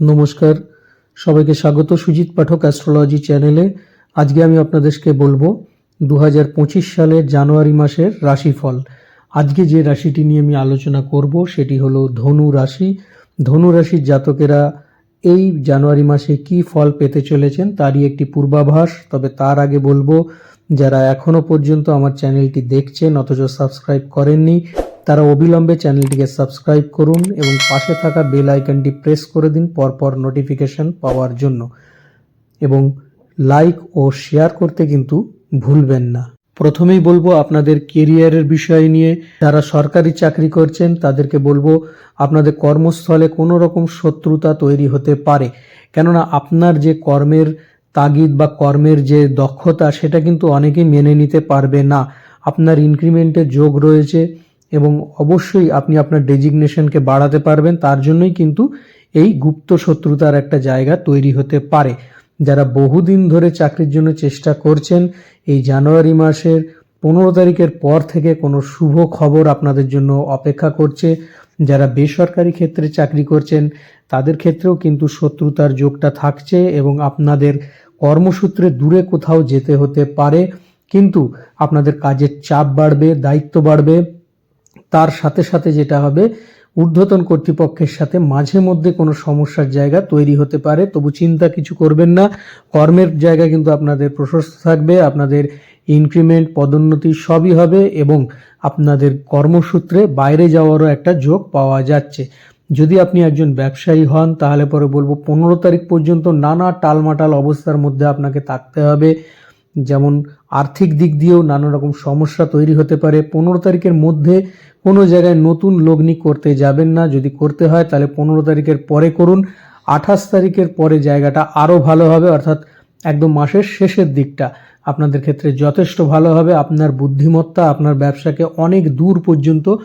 নমস্কার। সবাইকে স্বাগত সুজিত পাঠক অ্যাস্ট্রোলজি চ্যানেলে আজকে আমি আপনাদেরকে বলব দু হাজার পঁচিশ সালের জানুয়ারি মাসের রাশিফল। আজকে যে রাশিটি নিয়ে আমি আলোচনা করব সেটি হলো ধনু রাশি। ধনু রাশির জাতকেরা এই জানুয়ারি মাসে কি ফল পেতে চলেছেন তারই একটি পূর্বাভাস, তবে তার আগে বলব, যারা এখনও পর্যন্ত আমার চ্যানেলটি দেখছেন, অথচ সাবস্ক্রাইব করেননি তারা অবিলম্বে চ্যানেলটিকে সাবস্ক্রাইব করুন এবং পাশে থাকা বেল আইকনটি প্রেস করে দিন পরপর নোটিফিকেশন পাওয়ার জন্য। এবং লাইক ও শেয়ার করতে কিন্তু ভুলবেন না। প্রথমেই বলব আপনাদের কেরিয়ারের বিষয় নিয়ে। যারা সরকারি চাকরি করছেন, তাদেরকে বলব আপনাদের কর্মস্থলে কোনো রকম শত্রুতা তৈরি হতে পারে। কেননা আপনার যে কর্মের তাগিদ বা কর্মের যে দক্ষতা, সেটা কিন্তু অনেকেই মেনে নিতে পারবে না। আপনার ইনক্রিমেন্টের যোগ রয়েছে। অবশ্যই আপনি আপনার ডেজিগনেশনকে বাড়াতে পারবেন, তার জন্যই কিন্তু এই গুপ্ত শত্রুতার একটা জায়গা তৈরি হতে পারে। যারা বহুদিন ধরে চাকরির জন্য চেষ্টা করছেন, এই জানুয়ারি মাসের পনেরো তারিখের পর থেকে কোনো শুভ খবর আপনাদের জন্য অপেক্ষা করছে। যারা বেসরকারি ক্ষেত্রে চাকরি করছেন, তাদের ক্ষেত্রেও কিন্তু শত্রুতার যোগটা থাকছে এবং আপনাদের কর্মসূত্রে দূরে কোথাও যেতে হতে পারে। কিন্তু আপনাদের কাজের চাপ বাড়বে, দায়িত্ব বাড়বে। তার সাথে সাথে যেটা হবে, ঊর্ধ্বতন কর্তৃপক্ষের সাথে মাঝে মধ্যে কোনো সমস্যার জায়গা তৈরি হতে পারে। তবু চিন্তা কিছু করবেন না। কর্মের জায়গা কিন্তু আপনাদের প্রশস্ত থাকবে, আপনাদের ইনক্রিমেন্ট, পদোন্নতি সবই হবে এবং আপনাদের কর্মসূত্রে বাইরে যাওয়ারও একটা যোগ পাওয়া যাচ্ছে। যদি আপনি একজন ব্যবসায়ী হন, তাহলে পরে বলব, পনেরো তারিখ পর্যন্ত নানা টালমাটাল অবস্থার মধ্যে আপনাকে থাকতে হবে। যেমন আর্থিক দিক দিয়েও নানা রকম সমস্যা তৈরি হতে পারে। পনেরো তারিখের মধ্যে কোনো জায়গায় নতুন লগ্নি করতে যাবেন না। যদি করতে হয়, তাহলে পনেরো তারিখের পরে করুন। আঠাশ তারিখের পরে জায়গাটা আরও ভালো হবে, অর্থাৎ একদম মাসের শেষের দিকটা আপনাদের ক্ষেত্রে যথেষ্ট ভালো হবে। আপনার বুদ্ধিমত্তা, আপনার ব্যবসাকে অনেক দূর পর্যন্ত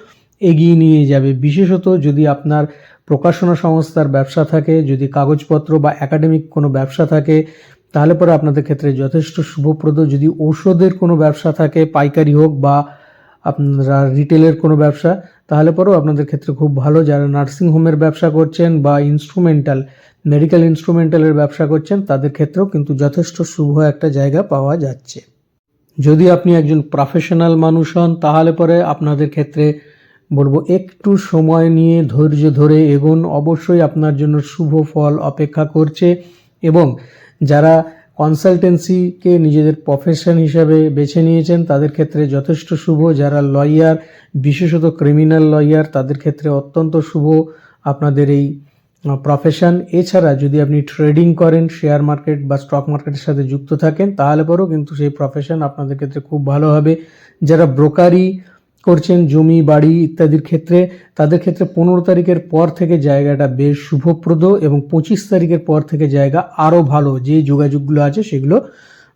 এগিয়ে নিয়ে যাবে। বিশেষত যদি আপনার প্রকাশনা সংস্থার ব্যবসা থাকে, যদি কাগজপত্র বা একাডেমিক কোনো ব্যবসা থাকে তাহলে পরে আপনাদের ক্ষেত্রে যথেষ্ট শুভপ্রদ। যদি ঔষধের কোনো ব্যবসা থাকে, পাইকারি হোক বা আপনারা রিটেলের কোনো ব্যবসা, তাহলে পরেও আপনাদের ক্ষেত্রে খুব ভালো। যারা নার্সিং হোমের ব্যবসা করছেন বা ইনস্ট্রুমেন্টাল, মেডিকেল ইনস্ট্রুমেন্টালের ব্যবসা করছেন, তাদের ক্ষেত্রেও কিন্তু যথেষ্ট শুভ একটা জায়গা পাওয়া যাচ্ছে। যদি আপনি একজন প্রফেশনাল মানুষ হন, তাহলে পরে আপনাদের ক্ষেত্রে বলব একটু সময় নিয়ে ধৈর্য ধরে এগোন। অবশ্যই আপনার জন্য শুভ ফল অপেক্ষা করছে এবং যারা কনসালটেন্সিকে নিজেদের প্রফেশন হিসাবে বেছে নিয়েছেন, তাদের ক্ষেত্রে যথেষ্ট শুভ। যারা লয়ার বিশেষত ক্রিমিনাল লয়ার তাদের ক্ষেত্রে অত্যন্ত শুভ আপনাদের এই প্রফেশন এছাড়া যদি আপনি ট্রেডিং করেন শেয়ার মার্কেট বা স্টক মার্কেটের সাথে যুক্ত থাকেন, তাহলে পরেও কিন্তু সেই প্রফেশন আপনাদের ক্ষেত্রে খুব ভালো হবে। যারা ব্রোকারি করছেন জমি, বাড়ি ইত্যাদির ক্ষেত্রে। তাদের ক্ষেত্রে পনেরো তারিখের পর থেকে জায়গাটা বেশ শুভপ্রদ এবং পঁচিশ তারিখের পর থেকে জায়গা আরও ভালো। যে যোগাযোগগুলো আছে সেগুলো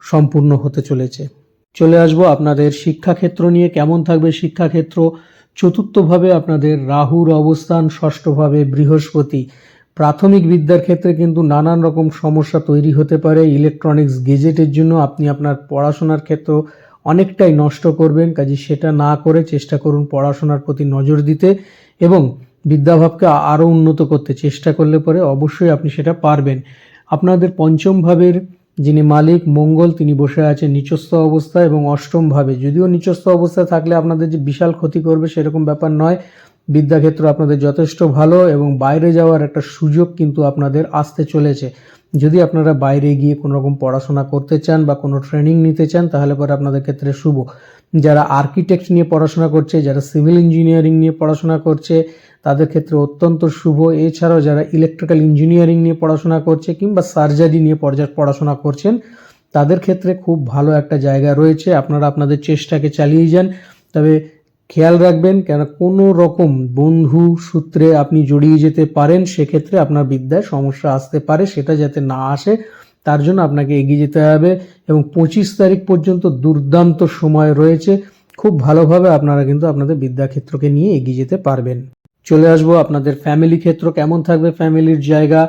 সম্পূর্ণ হতে চলেছে। চলে আসব আপনাদের শিক্ষাক্ষেত্র নিয়ে। কেমন থাকবে শিক্ষাক্ষেত্র? চতুর্থভাবে আপনাদের রাহুর অবস্থান, ষষ্ঠভাবে বৃহস্পতি। প্রাথমিক বিদ্যার ক্ষেত্রে কিন্তু নানান রকম সমস্যা তৈরি হতে পারে। ইলেকট্রনিক্স গেজেটের জন্য আপনি আপনার পড়াশোনার ক্ষেত্র অনেকটাই নষ্ট করবেন, কাজে সেটা না করে চেষ্টা করুন পড়াশোনার প্রতি নজর দিতে এবং বিদ্যাভাবকে আরও উন্নত করতে চেষ্টা করলে পরে অবশ্যই আপনি সেটা পারবেন। আপনাদের পঞ্চম ভাবের যিনি মালিক, মঙ্গল, তিনি বসে আছেন নিচস্থ অবস্থা এবং অষ্টম ভাবে। যদিও নিচস্থ অবস্থায় থাকলে আপনাদের যে বিশাল ক্ষতি করবে সেরকম ব্যাপার নয়। বিদ্যাক্ষেত্র আপনাদের যথেষ্ট ভালো এবং বাইরে যাওয়ার একটা সুযোগ কিন্তু আপনাদের আসতে চলেছে। যদি আপনারা বাইরে গিয়ে কোনো রকম পড়াশোনা করতে চান বা কোনো ট্রেনিং নিতে চান, তাহলে পরে আপনাদের ক্ষেত্রে শুভ। যারা আর্কিটেক্ট নিয়ে পড়াশোনা করছে, যারা সিভিল ইঞ্জিনিয়ারিং নিয়ে পড়াশোনা করছে, তাদের ক্ষেত্রে অত্যন্ত শুভ। এছাড়াও যারা ইলেকট্রিক্যাল ইঞ্জিনিয়ারিং নিয়ে পড়াশোনা করছে কিংবা সার্জারি নিয়ে পড়াশোনা করছেন, তাদের ক্ষেত্রে খুব ভালো একটা জায়গা রয়েছে। আপনারা আপনাদের চেষ্টাকে চালিয়ে যান। তবে খেয়াল রাখবেন, কেন কোনো রকম বন্ধু সূত্রে আপনি জড়িয়ে যেতে পারেন, সেক্ষেত্রে আপনার বিদ্যায় সমস্যা আসতে পারে, সেটা যাতে না আসে, তার জন্য আপনাকে এগিয়ে যেতে হবে এবং পঁচিশ তারিখ পর্যন্ত দুর্দান্ত সময় রয়েছে, খুব ভালোভাবে আপনারা কিন্তু আপনাদের বিদ্যাক্ষেত্রকে নিয়ে এগিয়ে যেতে পারবেন। চলে আসব আপনাদের ফ্যামিলি ক্ষেত্র, কেমন থাকবে ফ্যামিলির জায়গা?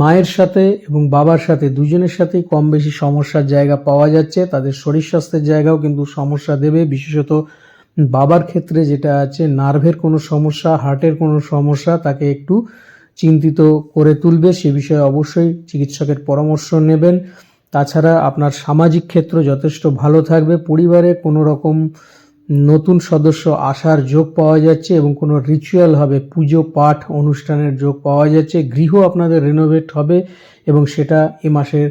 মায়ের সাথে এবং বাবার সাথে, দুজনের সাথেই কম বেশি সমস্যার জায়গা পাওয়া যাচ্ছে, তাদের শরীর স্বাস্থ্যের জায়গাও কিন্তু সমস্যা দেবে, বিশেষত বাবার ক্ষেত্রে যেটা আছে, নার্ভের কোনো সমস্যা, হার্টের কোনো সমস্যা, তাকে একটু চিন্তিত করে তুলবে। সে বিষয়ে অবশ্যই চিকিৎসকের পরামর্শ নেবেন। তাছাড়া আপনার সামাজিক ক্ষেত্র যথেষ্ট ভালো থাকবে। পরিবারে কোনো রকম নতুন সদস্য আসার যোগ পাওয়া যাচ্ছে এবং কোনো রিচুয়াল হবে, পুজো, পাঠ, অনুষ্ঠানের যোগ পাওয়া যাচ্ছে। গৃহ আপনাদের রেনোভেট হবে এবং সেটা এ মাসের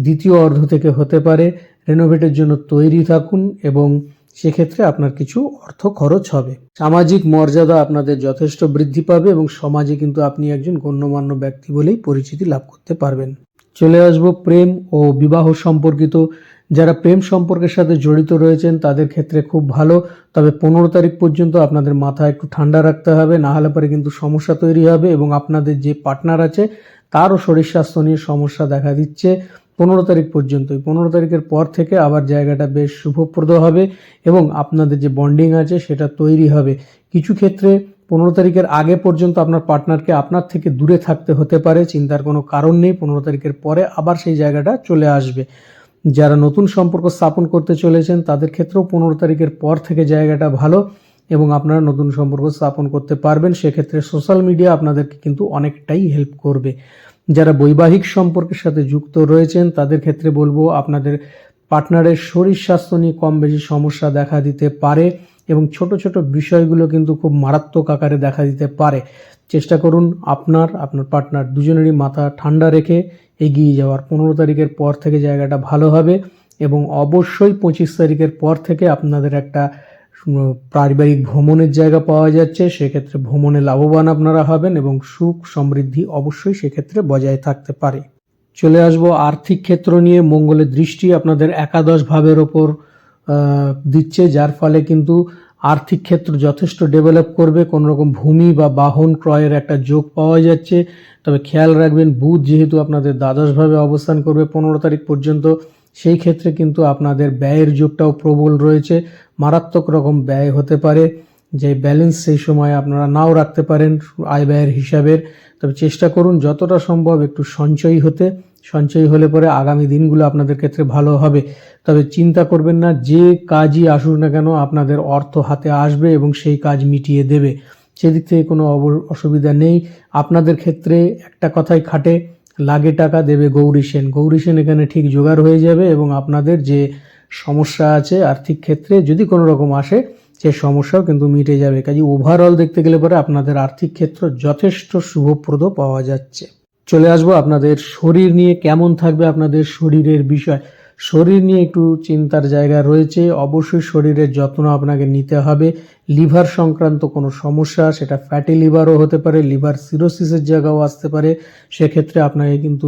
দ্বিতীয় অর্ধ থেকে হতে পারে। রেনোভেটের জন্য তৈরি থাকুন এবং সেক্ষেত্রে আপনার কিছু অর্থ খরচ হবে। সামাজিক মর্যাদা আপনাদের যথেষ্ট বৃদ্ধি পাবে এবং সমাজে কিন্তু আপনি একজন গণ্যমান্য ব্যক্তি বলেই পরিচিতি লাভ করতে পারবেন। চলে আসব প্রেম ও বিবাহ সম্পর্কিত। যারা প্রেম সম্পর্কের সাথে জড়িত রয়েছেন, তাদের ক্ষেত্রে খুব ভালো। তবে পনেরো তারিখ পর্যন্ত আপনাদের মাথা একটু ঠান্ডা রাখতে হবে, না হলে পরে কিন্তু সমস্যা তৈরি হবে এবং আপনাদের যে পার্টনার আছে, তারও শরীর স্বাস্থ্য নিয়ে সমস্যা দেখা দিচ্ছে। পনেরো তারিখ পর্যন্তই পনেরো তারিখের পর থেকে আবার জায়গাটা বেশ শুভপ্রদ হবে এবং আপনাদের যে বন্ডিং আছে সেটা তৈরি হবে। কিছু ক্ষেত্রে পনেরো তারিখের আগে পর্যন্ত আপনার পার্টনারকে আপনার থেকে দূরে থাকতে হতে পারে, চিন্তার কোনো কারণ নেই, পনেরো তারিখের পরে আবার সেই জায়গাটা চলে আসবে। যারা নতুন সম্পর্ক স্থাপন করতে চলেছেন, তাদের ক্ষেত্রেও পনেরো তারিখের পর থেকে জায়গাটা ভালো এবং আপনারা নতুন সম্পর্ক স্থাপন করতে পারবেন। সেক্ষেত্রে সোশ্যাল মিডিয়া আপনাদেরকে কিন্তু অনেকটাই হেল্প করবে। যারা বৈবাহিক সম্পর্কের সাথে যুক্ত রয়েছেন, তাদের ক্ষেত্রে বলব আপনাদের পার্টনারের শরীর স্বাস্থ্য নিয়ে কম বেশি সমস্যা দেখা দিতে পারে এবং ছোট ছোট বিষয়গুলো কিন্তু খুব মারাত্মক আকারে দেখা দিতে পারে। চেষ্টা করুন আপনার আপনার পার্টনার দুজনেরই মাথা ঠান্ডা রেখে এগিয়ে যাওয়ার। পনেরো তারিখের পর থেকে জায়গাটা ভালো হবে এবং অবশ্যই পঁচিশ তারিখের পর থেকে আপনাদের একটা পারিবারিক ভ্রমণের জায়গা পাওয়া যাচ্ছে, সেক্ষেত্রে ভ্রমণে লাভবান আপনারা হবেন এবং সুখ সমৃদ্ধি অবশ্যই সেক্ষেত্রে বজায় থাকতে পারে। চলে আসব আর্থিক ক্ষেত্র নিয়ে, মঙ্গলের দৃষ্টি আপনাদের একাদশ ভাবের ওপর দিচ্ছে, যার ফলে কিন্তু আর্থিক ক্ষেত্র যথেষ্ট ডেভেলপ করবে কোনো রকম ভূমি বা বাহন ক্রয়ের একটা যোগ পাওয়া যাচ্ছে। তবে খেয়াল রাখবেন, বুধ যেহেতু আপনাদের দ্বাদশভাবে অবস্থান করবে পনেরো তারিখ পর্যন্ত, সেই ক্ষেত্রে কিন্তু আপনাদের ব্যয়ের যোগটাও প্রবল রয়েছে। মারাত্মক রকম ব্যয় হতে পারে, যে ব্যালেন্স সেই সময় আপনারা নাও রাখতে পারেন আয় ব্যয়ের হিসাবের। তবে চেষ্টা করুন যতটা সম্ভব একটু সঞ্চয়ী হতে। সঞ্চয়ী হলে পরে আগামী দিনগুলো আপনাদের ক্ষেত্রে ভালো হবে। তবে চিন্তা করবেন না, যে কাজই আসুক না কেন আপনাদের অর্থ হাতে আসবে এবং সেই কাজ মিটিয়ে দেবে। সেদিক থেকে কোনো অসুবিধা নেই। আপনাদের ক্ষেত্রে একটা কথাই খাটে, লাগে টাকা দেবে গৌরী সেন। গৌরী সেন এখানে ঠিক জোগাড় হয়ে যাবে এবং আপনাদের যে সমস্যা আছে আর্থিক ক্ষেত্রে, যদি কোনো রকম আসে, সে সমস্যাও কিন্তু মিটে যাবে। কাজে ওভারঅল দেখতে গেলে পরে আপনাদের আর্থিক ক্ষেত্র যথেষ্ট শুভপ্রদ পাওয়া যাচ্ছে। চলে আসব আপনাদের শরীর নিয়ে, কেমন থাকবে আপনাদের শরীরের বিষয়। শরীর নিয়ে একটু চিন্তার জায়গা রয়েছে, অবশ্যই শরীরের যত্ন আপনাকে নিতে হবে। লিভার সংক্রান্ত কোনো সমস্যা, সেটা ফ্যাটি লিভারও হতে পারে লিভার সিরোসিসের জায়গাও আসতে পারে। সেক্ষেত্রে আপনাকে কিন্তু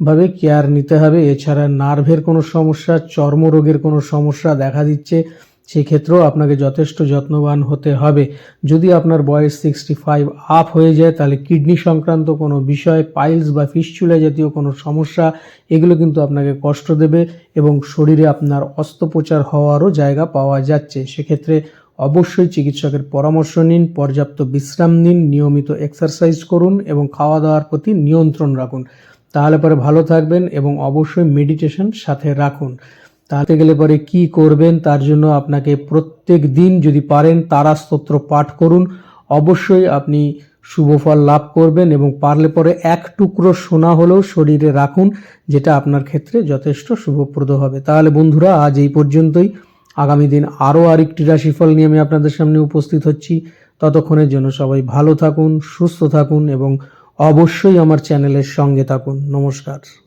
যথেষ্টভাবে কেয়ার নিতে হবে। এছাড়া নার্ভের কোনো সমস্যা, চর্মরোগের কোনো সমস্যা দেখা দিচ্ছে, সেক্ষেত্রেও আপনাকে যথেষ্ট যত্নবান হতে হবে। যদি আপনার বয়স সিক্সটি ফাইভ আপ হয়ে যায়, তাহলে কিডনি সংক্রান্ত কোনো বিষয় পাইলস বা ফিসচুলা জাতীয় কোনো সমস্যা, এগুলো কিন্তু আপনাকে কষ্ট দেবে এবং শরীরে আপনার অস্ত্রোপচার হওয়ারও জায়গা পাওয়া যাচ্ছে। সেক্ষেত্রে অবশ্যই চিকিৎসকের পরামর্শ নিন, পর্যাপ্ত বিশ্রাম নিন, নিয়মিত এক্সারসাইজ করুন এবং খাওয়া দাওয়ার প্রতি নিয়ন্ত্রণ রাখুন। তাহলে পরে ভালো থাকবেন এবং অবশ্যই মেডিটেশন সাথে রাখুন। তাতে গেলে পরে কি করবেন তার জন্য আপনাকে প্রত্যেক দিন যদি পারেন তারা স্তোত্র পাঠ করুন। অবশ্যই আপনি শুভ ফল লাভ করবেন এবং পারলে পরে এক টুকরো সোনা হলেও শরীরে রাখুন, যেটা আপনার ক্ষেত্রে যথেষ্ট শুভপ্রদ হবে। তাহলে বন্ধুরা, আজ এই পর্যন্তই। আগামী দিন আরও আরেকটি রাশিফল নিয়ে আমি আপনাদের সামনে উপস্থিত হচ্ছি। ততক্ষণের জন্য সবাই ভালো থাকুন, সুস্থ থাকুন এবং অবশ্যই আমার চ্যানেলের সঙ্গে থাকুন। নমস্কার।